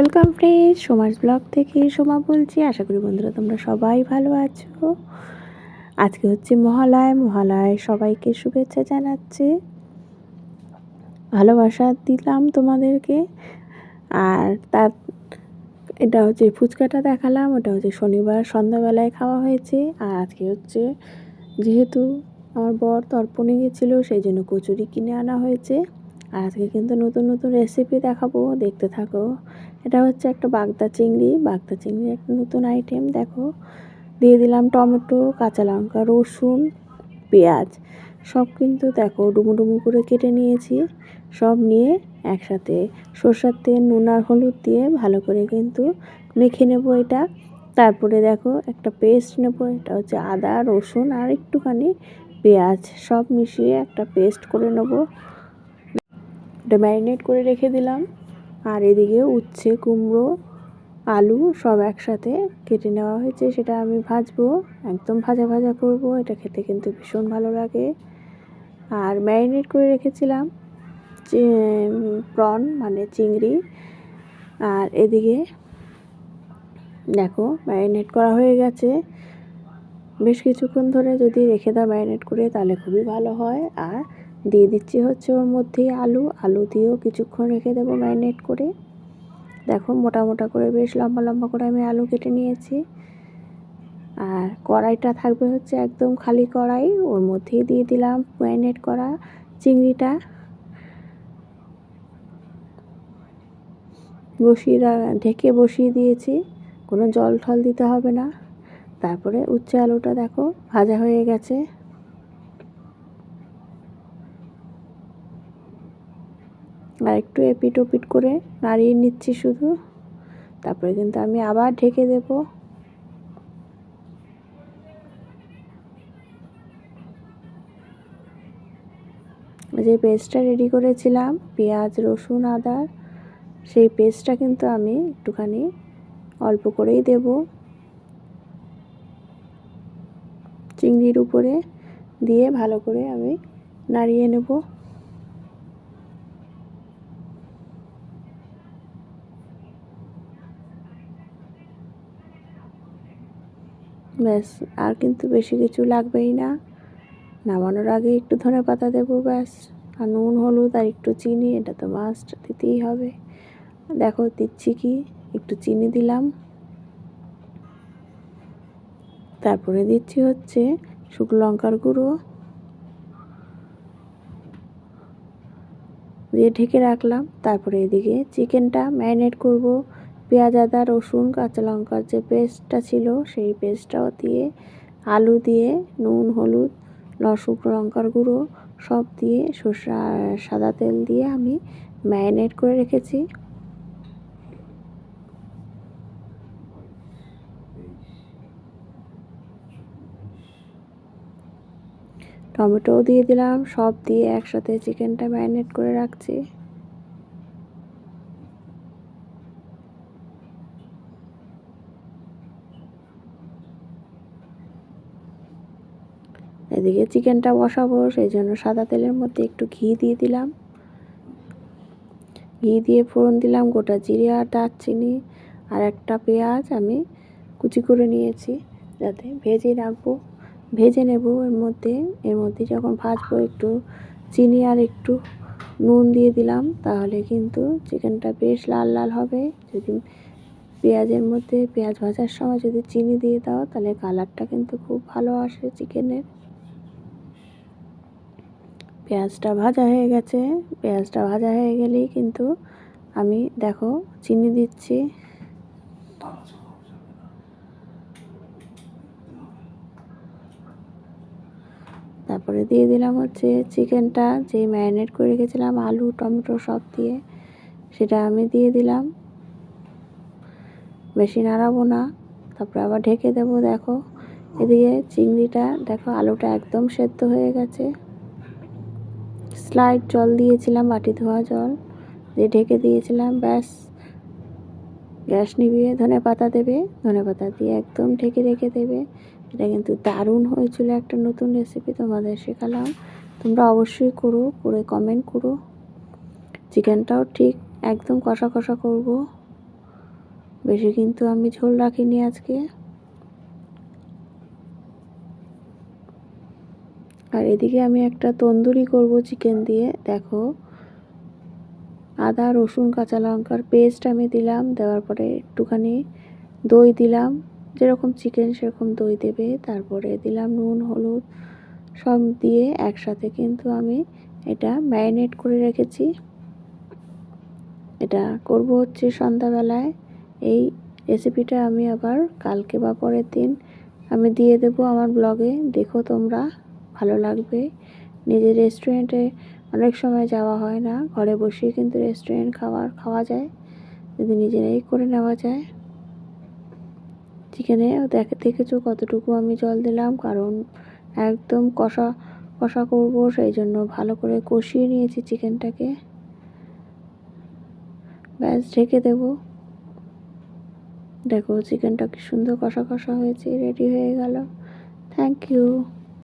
Welcome friend Soma's blog থেকে সোমা বলছি। আশা করি বন্ধুরা তোমরা সবাই ভালো আছো। আজকে হচ্ছে মহালয় মহালয় সবাইকে শুভেচ্ছা জানাচ্ছি। ভালোবাসা দিলাম তোমাদেরকে। আর তার এটা হচ্ছে ফুচকাটা দেখালাম, ওটা হচ্ছে শনিবার, সন্ধ্যাবেলায় খাওয়া হয়েছে। আর আজকে হচ্ছে যেহেতু আমার বর তর্পণে গেছিল, সেই জন্য কচুরি কিনে আনা হয়েছে। আজকে কিন্তু নতুন নতুন রেসিপি দেখাবো, দেখতে থাকো। এটা হচ্ছে একটা বাগদা চিংড়ি। বাগদা চিংড়ি একটা নতুন আইটেম দেখো। দিয়ে দিলাম টমেটো, কাঁচা লঙ্কা, রসুন, পেঁয়াজ। সব কিন্তু দেখো, ডুমু ডুমু করে কেটে নিয়েছি। সব নিয়ে একসাথে সর্ষার তেল, নুন আর হলুদ দিয়ে ভালো করে কিন্তু মেখে নেব এটা। তারপরে দেখো, একটা পেস্ট নেব। এটা হচ্ছে আদা, রসুন আর একটুখানি পেঁয়াজ। সব মিশিয়ে একটা পেস্ট করে নেব। এটা ম্যারিনেট করে রেখে দিলাম। আর এদিকে উচ্ছে, কুমড়ো, আলু সব একসাথে কেটে নেওয়া হয়েছে, সেটা আমি ভাজবো, একদম ভাজা ভাজা করব, এটা খেতে কিন্তু ভীষণ ভালো লাগে। আর ম্যারিনেট করে রেখেছিলাম প্রন মানে চিংড়ি। আর এদিকে দেখো ম্যারিনেট করা হয়ে গেছে। বেশ কিছুক্ষণ ধরে যদি রেখে দাও ম্যারিনেট করে, তাহলে খুবই ভালো হয়। আর দিয়ে দিচ্ছি হচ্ছে ওর মধ্যেই আলু। আলু দিয়েও কিছুক্ষণ রেখে দেবো ম্যারিনেট করে। দেখো মোটা মোটা করে বেশ লম্বা লম্বা করে আমি আলু কেটে নিয়েছি। আর কড়াইটা থাকবে হচ্ছে একদম খালি কড়াই। ওর মধ্যেই দিয়ে দিলাম ম্যারিনেট করা চিংড়িটা। বসিয়ে ঢেকে বসিয়ে দিয়েছি। কোনো জল ঠল দিতে হবে না। তারপরে উচ্ছে আলুটা দেখো ভাজা হয়ে গেছে। আর একটু এপিট ওপিট করে নাড়িয়ে নিচ্ছি শুধু। তারপরে কিন্তু আমি আবার ঢেকে দেব। যে পেস্টটা রেডি করেছিলাম, পেঁয়াজ, রসুন আদার সেই পেস্টটা কিন্তু আমি একটুখানি অল্প করেই দেব। চিংড়ির উপরে দিয়ে ভালো করে আমি নাড়িয়ে নেব। ব্যাস, আর কিন্তু বেশি কিছু লাগবেই না। নামানোর আগে একটু ধনে পাতা দেবো, ব্যাস। আর নুন, হলুদ আর একটু চিনি, এটা তো মাস্ট দিতেই হবে। দেখো, দিচ্ছি কি? একটু চিনি দিলাম। তারপরে দিচ্ছি হচ্ছে শুকনো লঙ্কার গুঁড়ো। দিয়ে ঢেকে রাখলাম। তারপরে এদিকে চিকেনটা ম্যারিনেট করব। পেঁয়াজ, আদা, রসুন, কাঁচা লঙ্কার যে পেস্টটা ছিল সেই পেস্টটাও দিয়ে, আলু দিয়ে, নুন, হলুদ শুকনো লঙ্কার গুঁড়ো সব দিয়ে সর্ষা, সাদা তেল দিয়ে আমি ম্যারিনেট করে রেখেছি। টমেটোও দিয়ে দিলাম, সব দিয়ে একসাথে চিকেনটা ম্যারিনেট করে রাখছি। এদিকে চিকেনটা বসাবো সেই জন্য সাদা তেলের মধ্যে একটু ঘি দিয়ে দিলাম। ঘি দিয়ে ফোড়ন দিলাম, গোটা জিরে আর দারচিনি আর একটা পেঁয়াজ আমি কুচি করে নিয়েছি যাতে ভেজে রাখব। ভেজে নেব এর মধ্যে এর মধ্যে যখন ভাজবো একটু চিনি আর একটু নুন দিয়ে দিলাম, তাহলে কিন্তু চিকেনটা বেশ লাল লাল হবে। যদি পেঁয়াজের মধ্যে পেঁয়াজ ভাজার সময় যদি চিনি দিয়ে দাও, তাহলে কালারটা কিন্তু খুব ভালো আসে চিকেনের। পেঁয়াজটা ভাজা হয়ে গেছে। পেঁয়াজটা ভাজা হয়ে গেলেই কিন্তু আমি দেখো চিনি দিচ্ছি। তারপরে দিয়ে দিলাম হচ্ছে চিকেনটা, যে ম্যারিনেট করে রেখেছিলাম, আলু, টমেটো সব দিয়ে, সেটা আমি দিয়ে দিলাম। বেশি নাড়াবো না। তারপরে আবার ঢেকে দেবো, দেখো। এদিকে চিংড়িটা, দেখো আলুটা একদম সেদ্ধ হয়ে গেছে। স্লাইড জল দিয়েছিলাম, বাটি ধোয়া জল দিয়ে ঢেকে দিয়েছিলাম, ব্যাস। গ্যাস নিভিয়ে ধনে পাতা দেবে, ধনে পাতা দিয়ে একদম ঢেকে রেখে দেবে। এটা কিন্তু দারুণ হয়েছিল একটা নতুন রেসিপি তোমাদের শেখালাম। তোমরা অবশ্যই করো, করে কমেন্ট করো। চিকেনটাও ঠিক একদম কষা কষা করব। বেশি কিন্তু আমি ঝোল রাখিনি আজকে। আর এদিকে আমি একটা তন্দুরি করব চিকেন দিয়ে। দেখো, আদা, রসুন, কাঁচা লঙ্কার পেস্ট আমি দিলাম, দেওয়ার পরে একটুখানি দই দিলাম। যেরকম চিকেন সেরকম দই দেবে। তারপরে দিলাম নুন, হলুদ, সব দিয়ে একসাথে কিন্তু আমি এটা ম্যারিনেট করে রেখেছি। এটা করব হচ্ছে সন্ধ্যাবেলায়। এই রেসিপিটা আমি আবার কালকে বা পরের দিন আমি দিয়ে দেব আমার ব্লগে দেখো তোমরা। ভালো লাগবে। নিজের রেস্টুরেন্টে অনেক সময় যাওয়া হয় না। ঘরে বসেই কিন্তু রেস্টুরেন্ট খাবার খাওয়া যায়। যদি নিজেরাই করে নেওয়া যায়। চিকেনে দেখে, দেখেছ কতটুকু আমি জল দিলাম। কারণ একদম কষা কষা করব সেই জন্য ভালো করে কষিয়ে নিয়েছি চিকেনটাকে। ব্যাস, ঢেকে দেব। দেখো, চিকেনটা কি সুন্দর কষা কষা হয়েছে রেডি হয়ে গেল। Thank you